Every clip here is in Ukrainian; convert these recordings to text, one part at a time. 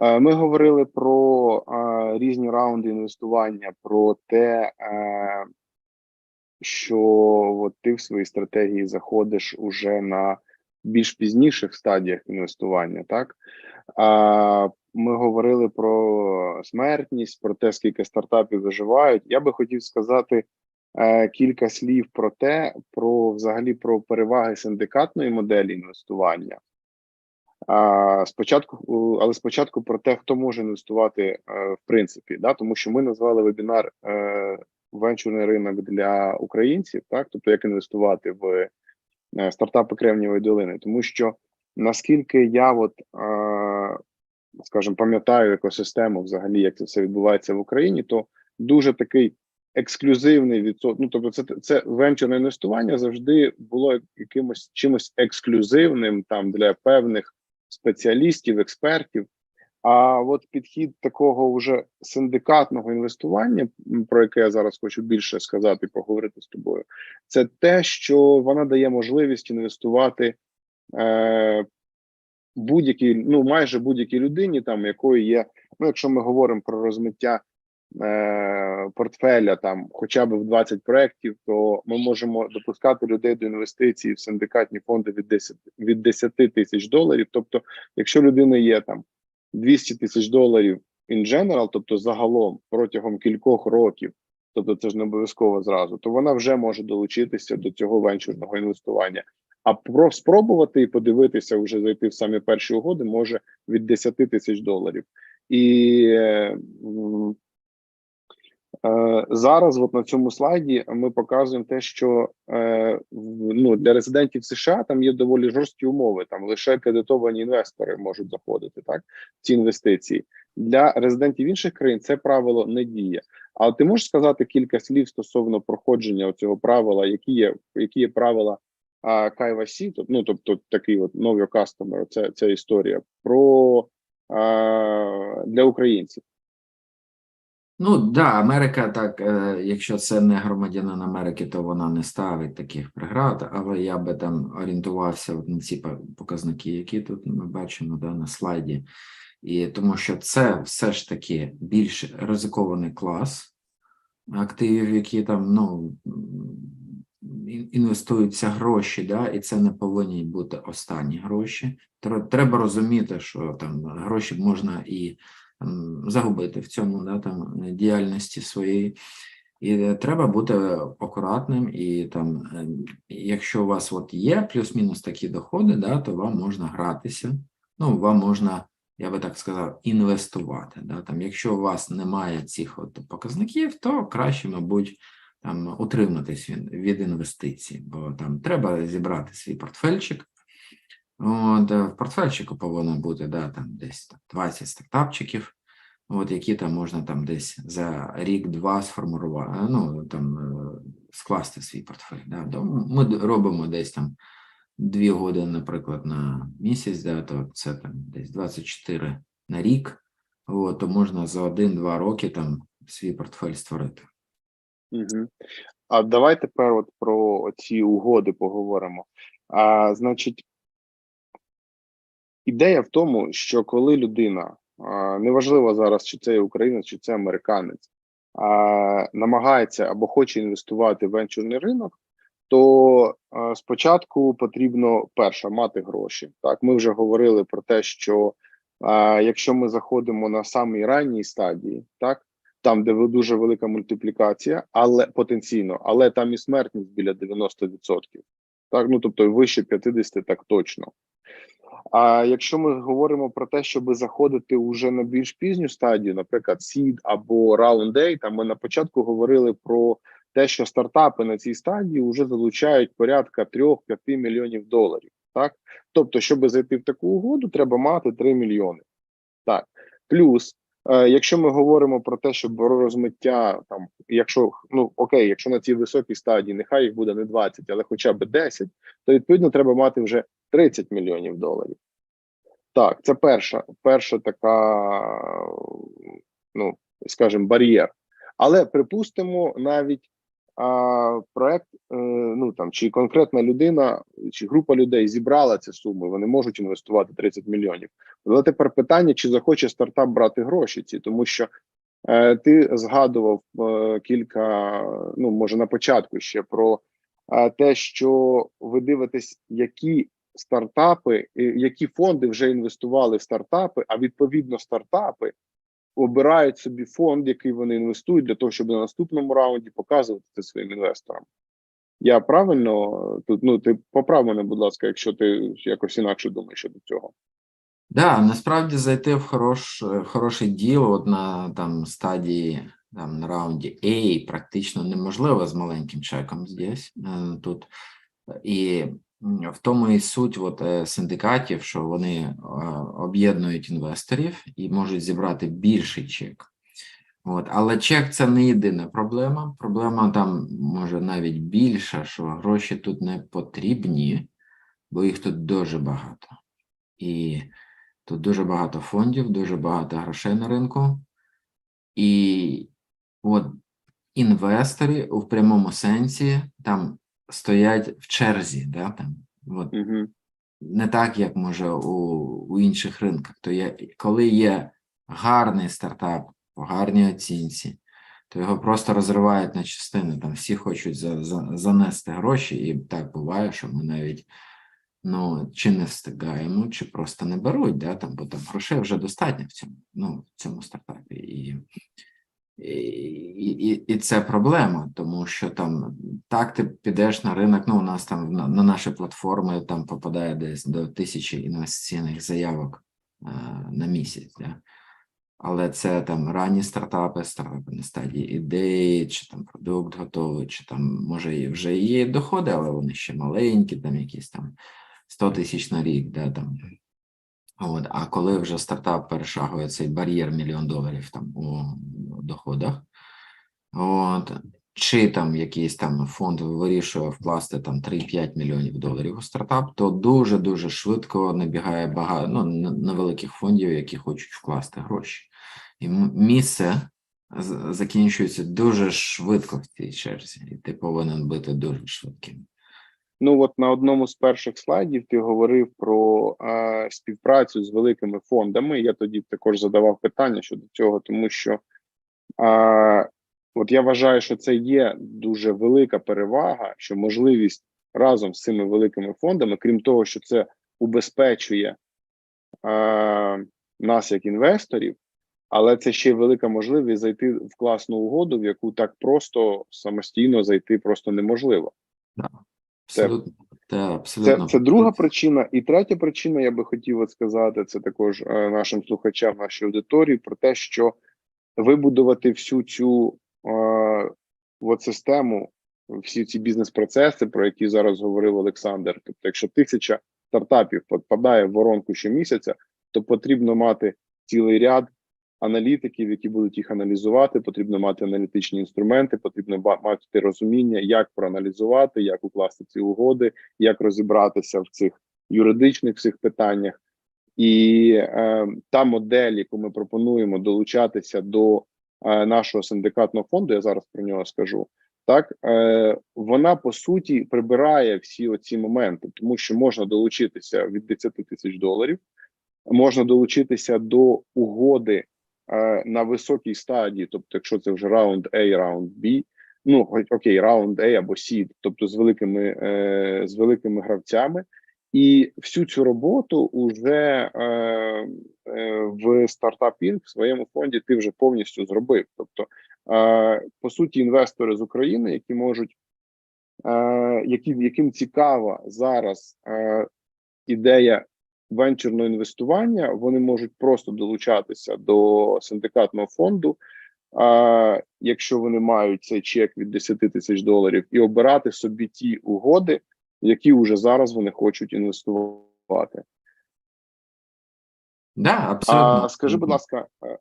Е, Ми говорили про е, різні раунди інвестування, про те, е, що от ти в своїй стратегії заходиш уже на більш пізніших стадіях інвестування, так? Ми говорили про смертність, про те, скільки стартапів виживають. Я би хотів сказати кілька слів про те, про взагалі про переваги синдикатної моделі інвестування. А, спочатку, але спочатку про те, хто може інвестувати е, в принципі, да, тому що ми назвали вебінар е, венчурний ринок для українців, так, тобто як інвестувати в е, стартапи Кремнієвої долини, тому що наскільки я, от е, скажімо, пам'ятаю екосистему, взагалі, як це все відбувається в Україні, то дуже такий ексклюзивний відсоток. Ну тобто, це це венчурне інвестування завжди було якимось чимось ексклюзивним там для певних спеціалістів, експертів. А от підхід такого вже синдикатного інвестування, про яке я зараз хочу більше сказати, поговорити з тобою, це те, що вона дає можливість інвестувати е, будь-якій, ну майже будь-якій людині, там якої є. Ну, якщо ми говоримо про розмиття е, портфеля, там хоча б в 20 проєктів, то ми можемо допускати людей до інвестицій в синдикатні фонди від 10, від 10 тисяч доларів. Тобто, якщо в людини є там 200 тисяч доларів in general, тобто загалом протягом кількох років, тобто це ж не обов'язково зразу, то вона вже може долучитися до цього венчурного інвестування. А про спробувати і подивитися, вже зайти в самі перші угоди може від 10 тисяч доларів. І е, зараз, от на цьому слайді, ми показуємо те, що е, ну, для резидентів США там є доволі жорсткі умови. Там лише кредитовані інвестори можуть заходити так ці інвестиції. Для резидентів інших країн це правило не діє. Але ти можеш сказати кілька слів стосовно проходження цього правила, які є, які є правила а, KYC, тоб- ну тобто такий от your customer, це, ця історія про а, для українців. Ну да, Америка так, е, якщо це не громадянин Америки, то вона не ставить таких преград, але я би там орієнтувався на ці показники, які тут ми бачимо да, на слайді. І тому що це все ж таки більш ризикований клас активів, які там ну інвестуються гроші, да, і це не повинні бути останні гроші. Треба розуміти, що там гроші можна і загубити в цьому да, там, діяльності своєї. І е, треба бути акуратним, і там, е, якщо у вас от є плюс-мінус такі доходи, да, то вам можна гратися, ну, вам можна, я би так сказав, інвестувати. Да, там, якщо у вас немає цих от показників, то краще, мабуть, там утриматись від, від інвестицій, бо там треба зібрати свій портфельчик. От, е, в портфельчику повинно бути да, там десь там, 20 стартапчиків, от, які там можна там десь за рік-два сформувати, ну там е, скласти свій портфель. Да. Ми робимо десь там дві години, наприклад, на місяць, да, то це там десь 24 на рік, от, то можна за один-два роки там свій портфель створити. Угу. А давай тепер от про ці угоди поговоримо. А, значить, ідея в тому, що коли людина, неважливо зараз, чи це українець, чи це американець, намагається або хоче інвестувати в венчурний ринок, то спочатку потрібно перше мати гроші. Так, ми вже говорили про те, що якщо ми заходимо на самій ранній стадії, так там, де дуже велика мультиплікація, але потенційно, але там і смертність біля 90%. Так, ну тобто вище 50 так точно. А якщо ми говоримо про те, щоб заходити уже на більш пізню стадію, наприклад, Seed або Round A, там ми на початку говорили про те, що стартапи на цій стадії вже залучають порядка 3-5 мільйонів доларів. Так, тобто, щоб зайти в таку угоду, треба мати 3 мільйони. Так, плюс Е, Якщо ми говоримо про те, що розмиття, там, якщо ну окей, якщо на цій високій стадії, нехай їх буде не 20, але хоча б 10, то відповідно треба мати вже 30 мільйонів доларів. Так, це перша, перша така, ну скажімо, бар'єр. Але припустимо, навіть а, проект, е, ну там чи конкретна людина, чи група людей зібрала ці суми, вони можуть інвестувати 30 мільйонів. Але тепер питання, чи захоче стартап брати гроші ці, тому що е, ти згадував е, кілька, ну може на початку ще про е, те, що ви дивитесь, які стартапи, які фонди вже інвестували в стартапи, а відповідно стартапи обирають собі фонд, який вони інвестують, для того, щоб на наступному раунді показувати це своїм інвесторам. Я правильно тут ну ти поправ мене, будь ласка, якщо ти якось інакше думаєш щодо цього. Да, насправді зайти в хорош, хороший діл от на там стадії там на раунді A практично неможливо з маленьким чеком здесь е, тут. І в тому і суть от, е, синдикатів, що вони е, об'єднують інвесторів і можуть зібрати більший чек. От, але чек це не єдина проблема. Проблема там може навіть більша, що гроші тут не потрібні, бо їх тут дуже багато. І Тут дуже багато фондів, дуже багато грошей на ринку. І от інвестори у прямому сенсі там стоять в черзі, да, там, от, Угу. не так, як може у, у інших ринках. То є, коли є гарний стартап по гарній оцінці, то його просто розривають на частини. Там всі хочуть за, за, занести гроші, і так буває, що ми навіть ну, чи не встигаємо, чи просто не беруть, да, там, бо там грошей вже достатньо в цьому, ну, в цьому стартапі. І, і, і, і це проблема, тому що там так ти підеш на ринок. Ну, у нас там на, на наші платформи там попадає десь до тисячі інвестиційних заявок а, на місяць. Да? Але це там ранні стартапи, стартапи на стадії ідеї, чи там продукт готовий, чи там може і вже є доходи, але вони ще маленькі, там якісь там 100 тисяч на рік, да, там. От, а коли вже стартап перешагує цей бар'єр мільйон доларів там у доходах, от, чи там якийсь там фонд вирішує вкласти там 3-5 мільйонів доларів у стартап, то дуже-дуже швидко набігає багато ну, невеликих фондів, які хочуть вкласти гроші. І місце закінчується дуже швидко в цій черзі, і ти повинен бути дуже швидким. Ну от на одному з перших слайдів ти говорив про е, співпрацю з великими фондами. Я тоді також задавав питання щодо цього, тому що е, от я вважаю, що це є дуже велика перевага, що можливість разом з цими великими фондами, крім того, що це убезпечує е, нас як інвесторів, але це ще й велика можливість зайти в класну угоду, в яку так просто самостійно зайти просто неможливо. Це- Абсолютно, це, Це, абсолютно це друга причина. І третя причина, я би хотів от сказати, це також е, нашим слухачам, нашій аудиторії, про те, що вибудувати всю цю от систему, всі ці бізнес-процеси, про які зараз говорив Олександр. Тобто, якщо тисяча стартапів попадає в воронку щомісяця, то потрібно мати цілий ряд аналітиків, які будуть їх аналізувати. Потрібно мати аналітичні інструменти, потрібно мати розуміння, як проаналізувати, як укласти ці угоди, як розібратися в цих юридичних всіх питаннях. І е, та модель, яку ми пропонуємо долучатися до е, нашого синдикатного фонду, я зараз про нього скажу. Так, е, вона по суті прибирає всі оці моменти, тому що можна долучитися від 10 тисяч доларів, можна долучитися до угоди е, на високій стадії, тобто, якщо це вже раунд A, раунд B, ну окей, раунд A або C, тобто з великими е, з великими гравцями, і всю цю роботу уже е, е, в стартап Inc. в своєму фонді ти вже повністю зробив. Тобто, е, по суті, інвестори з України, які можуть, е, які, яким цікава зараз е, ідея венчурного інвестування, вони можуть просто долучатися до синдикатного фонду. А якщо вони мають цей чек від 10 тисяч доларів, і обирати собі ті угоди, які вже зараз вони хочуть інвестувати. Да, абсолютно. А скажи, будь ласка, е,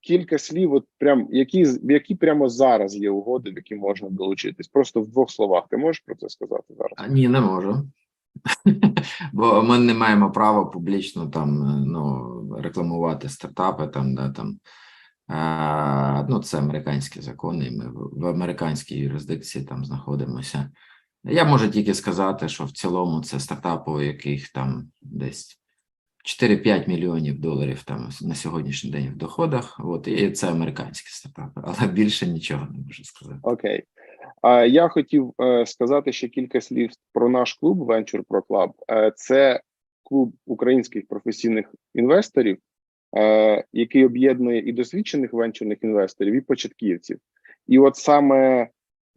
кілька слів, от прям які які прямо зараз є угоди, в які можна долучитись? Просто в двох словах. Ти можеш про це сказати зараз? А, Ні, не можу. Бо ми не маємо права публічно там е, ну, рекламувати стартапи, там, да, там, А, ну, це американські закони, і ми в американській юрисдикції там знаходимося. Я можу тільки сказати, що в цілому це стартапи, у яких там десь 4-5 мільйонів доларів там на сьогоднішній день в доходах. От, і це американські стартапи, але більше нічого не можу сказати. Окей. А я хотів е, сказати ще кілька слів про наш клуб Venture Pro Club. Е, це клуб українських професійних інвесторів, е, який об'єднує і досвідчених венчурних інвесторів, і початківців. І от саме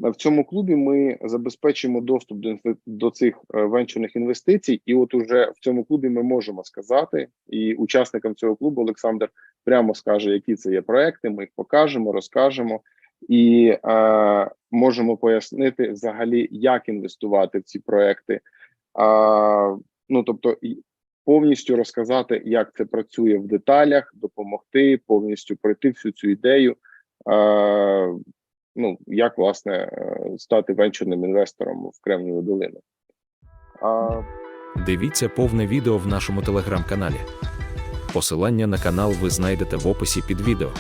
в цьому клубі ми забезпечуємо доступ до, до цих е, венчурних інвестицій. І от уже в цьому клубі ми можемо сказати, і учасникам цього клубу Олександр прямо скаже, які це є проекти. Ми їх покажемо, розкажемо і е, можемо пояснити взагалі, як інвестувати в ці проекти. А, ну тобто, повністю розказати, як це працює в деталях, допомогти повністю пройти всю цю ідею. Е, ну як власне е, стати венчурним інвестором в Кремнієву долину. А, Дивіться повне відео в нашому телеграм-каналі. Посилання на канал ви знайдете в описі під відео.